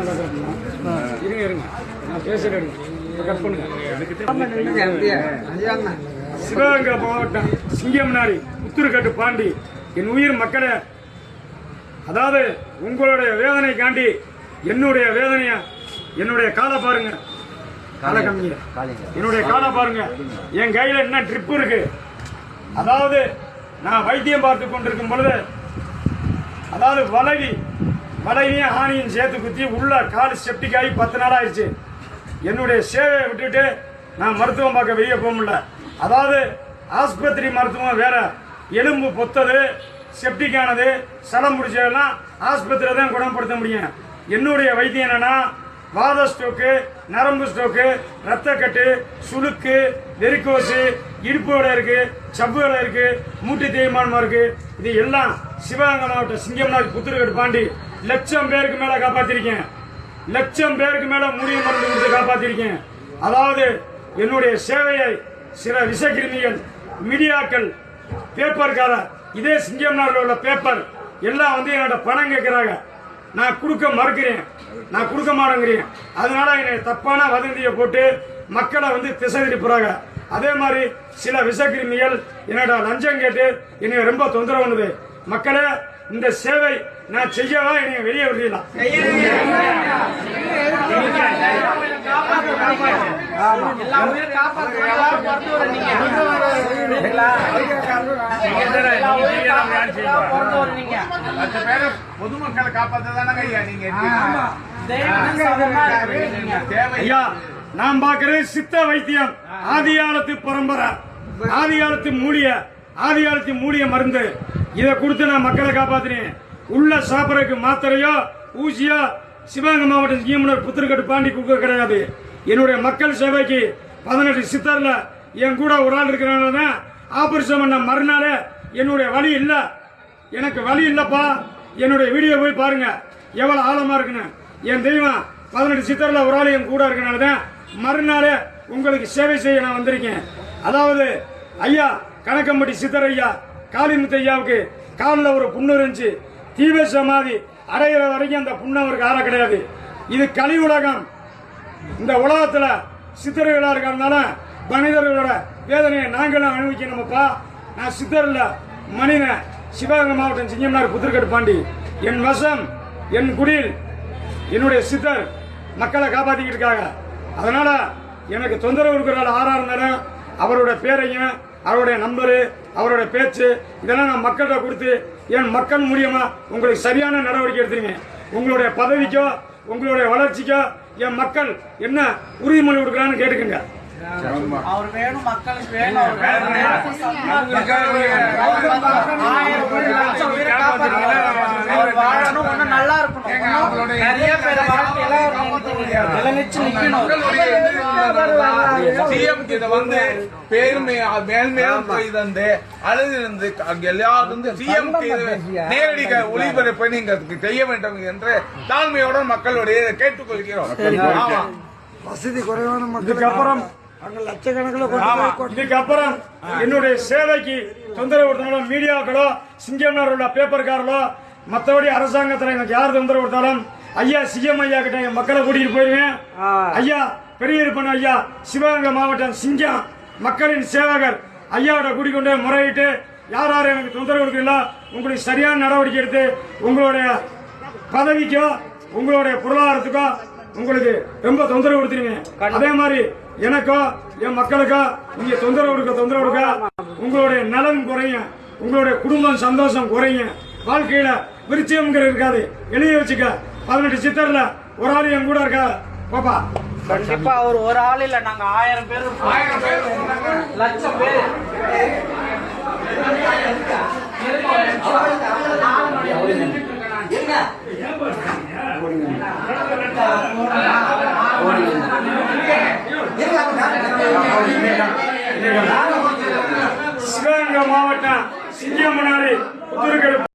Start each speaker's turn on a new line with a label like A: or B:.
A: நல்லா இருங்க இருங்க நான் பேசுகிறேன் கட் பண்ணுங்க சிவகங்கை மாவட்டம் சிங்கம்னாரி புத்தூர்கட்டு பாண்டி என் உயிர் மக்களே அதாவது உங்களுடைய வேதனை காண்டி என்னுடைய வேதனைய என்னுடைய காலை பாருங்க. காலை கம்மிங்க. என்னுடைய காலை பாருங்க. என் கையில என்ன ட்ரிப் இருக்கு? அதாவது நான் வைத்தியம் பார்த்து கொண்டிருக்கும் பொழுது அதாவது வளைவி வளைவியும் ஆணியும் சேர்த்து குத்தி உள்ள கால் செப்டிக் ஆகி பத்து நாள் ஆயிடுச்சு. என்னுடைய சேவையை விட்டுட்டு நான் மருத்துவம் பார்க்க வெளியே போக முடியல. அதாவது ஆஸ்பத்திரி மருத்துவம் வேற. எலும்பு பொத்தது செப்டிக்கானது சடம் சலம் முடிச்சதெல்லாம் தான் குணப்படுத்த முடியும். என்னுடைய வைத்தியம் என்னன்னா வாத ஸ்ட்ரோக்கு நரம்பு ஸ்ட்ரோக்கு ரத்தக்கட்டு சுளுக்கு வெறிக்கோசு இடுப்பு இருக்குது சவ்வு இருக்குது இருக்கு மூட்டு தேய்மானமா இருக்கு. இது எல்லாம் சிவகங்கை மாவட்டம் சிங்கம்நாள் புத்திரகடு பாண்டி. லட்சம் பேருக்கு மேல காப்பாத்திருக்கேன். லட்சம் பேருக்கு மேல மூலிகை மருந்து கொடுத்து காப்பாத்திருக்கேன். அதாவது என்னுடைய சேவையை சில விஷக்கிருமிகள் மீடியாக்கள் பேப்பர்கார இதே சிங்கம்நாளில் உள்ள பேப்பர் எல்லாம் வந்து என்னோட பணம் கேட்கிறாங்க நான் கொடுக்க மறுக்கிறேன். நான் கொடுக்க மாட்டேங்கிறேன். அதனால என்னை தப்பான வதந்தியை போட்டு மக்களை வந்து திசை திருப்புறாங்க. அதே மாதிரி சில விஷக்கிருமிகள் என்னோட லஞ்சம் கேட்டு என்னை ரொம்ப தொந்தரவு பண்ணுது. மக்களே இந்த சேவை நான் செய்யவா என்னை வெளியே விடுறீங்களா?
B: பொதுமக்களை ஐயா நீங்க
A: ஐயா நான் பார்க்கிறது சித்த வைத்தியம். ஆதிகாலத்து பரம்பரை. ஆதிகாலத்து மூலிய ஆதிகாலத்து மூலிய மருந்து. இதை கொடுத்து நான் மக்களை காப்பாத்தினேன். உள்ள சாப்பிடறதுக்கு மாத்திரையோ ஊசியோ சிவகங்கை மாவட்டம் ஜீமனர் புத்திரக்கட்டு பாண்டி கொடுக்க கிடையாது. என்னுடைய மக்கள் சேவைக்கு பதினெட்டு சித்தர்ல என் கூட ஒரு ஆள் இருக்கிறனால ஆபரேஷன் பண்ண மறுநாளே என்னுடைய வழி இல்ல. எனக்கு வழி இல்லப்பா. என்னுடைய வீடியோ போய் பாருங்க. எவ்வளவு ஆழமா இருக்குன்னு. என் தெய்வம் பதினெட்டு சித்தர்ல ஒரு ஆள் என் கூட இருக்கனால தான் மறுநாளே உங்களுக்கு சேவை செய்ய நான் வந்திருக்கேன். அதாவது ஐயா கணக்கம்பட்டி சித்தர் ஐயா காளிமுத்து ஐயாவுக்கு காலில் ஒரு புண்ணு இருந்துச்சு. தீவிர சமாதி அடையிற வரைக்கும் அந்த புண்ணு அவருக்கு ஆற கிடையாது. இது கலி உலகம். இந்த உலகத்தில் சித்தர்களாக இருக்கிறதுனால மனிதர்களோட வேதனையை நாங்களும் அனுபவிக்கணுமப்பா? நான் சித்தரில் மனிதன். சிவகங்கை மாவட்டம் சிங்கம்னார் புத்திரக்கட்டு பாண்டி. என் வசம் என் குடியில் என்னுடைய சித்தர் மக்களை காப்பாற்றிக்கிட்டு இருக்காங்க. அதனால எனக்கு தொந்தரவு இருக்கிற ஆறா இருந்தாலும் அவரோட பேரையும் அவருடைய நம்பரு அவரோட பேச்சு இதெல்லாம் நான் மக்கள்கிட்ட கொடுத்து என் மக்கள் மூலியமா உங்களுக்கு சரியான நடவடிக்கை எடுத்துருங்க. உங்களுடைய பதவிக்கோ உங்களுடைய வளர்ச்சிக்கோ என் மக்கள் என்ன உறுதிமொழி கொடுக்குறான்னு கேட்டுக்கங்க.
C: அவர் வேணும் மக்களுக்கு வேணும் நிறைய பேர் வாழ்க்கையில நிலைநிச்சு நிக்கணும்.
B: சிஎம் இத வந்து பேருமே மேல்மேலும் போய் தந்து அழுது இருந்து எல்லாரும் சிஎம் நேரடி ஒளிபரப்பை நீங்க செய்ய வேண்டும் என்று தாழ்மையுடன் மக்களுடைய கேட்டுக்கொள்கிறோம். ஆமா.
D: வசதி குறைவான அங்க லட்சக்கணக்கில்
A: இதுக்கப்புறம் என்னுடைய சேவைக்கு தொந்தரவு மீடியாக்களோ சிங்கம்னார் உள்ள பேப்பர்காரர்களோ மற்றபடி அரசாங்கத்தில் எனக்கு யார் தொந்தரவு கொடுத்தாலும் ஐயா சிஎம் ஐயா கிட்ட என் மக்களை கூட்டிட்டு போயிருவேன். ஐயா பெரியப்பன் ஐயா சிவகங்கை மாவட்டம் சிங்கம் மக்களின் சேவகர் ஐயாவோட கூட்டிக் கொண்டு முறையிட்டு யார் யார் எனக்கு தொந்தரவு கொடுக்கல உங்களுக்கு சரியான நடவடிக்கை எடுத்து உங்களுடைய பதவிக்கோ உங்களுடைய பொருளாதாரத்துக்கோ உங்களுக்கு ரொம்ப தொந்தரவு கொடுத்துருங்க. அதே மாதிரி எனக்கோ என் மக்களுக்கோ நீங்க தொந்தரவு கொடுக்க தொந்தரவு கொடுக்க உங்களுடைய நலன் குறையும் உங்களுடைய குடும்பம் சந்தோஷம் குறையும். வாழ்க்கையில விருச்சியம்ங்கிற இருக்காது எழுதி வச்சுக்க. பதினெட்டு சித்தர்ல ஒரு ஆள் என் கூட இருக்கா? பாப்பா.
C: கண்டிப்பா அவர் ஒரு ஆள் இல்ல. நாங்க ஆயிரம் பேர்.
B: ஆயிரம் பேர்
C: லட்சம் பேர்.
A: சிவகங்கை மாவட்டம் சிங்கமனாரி புத்தூருக்கு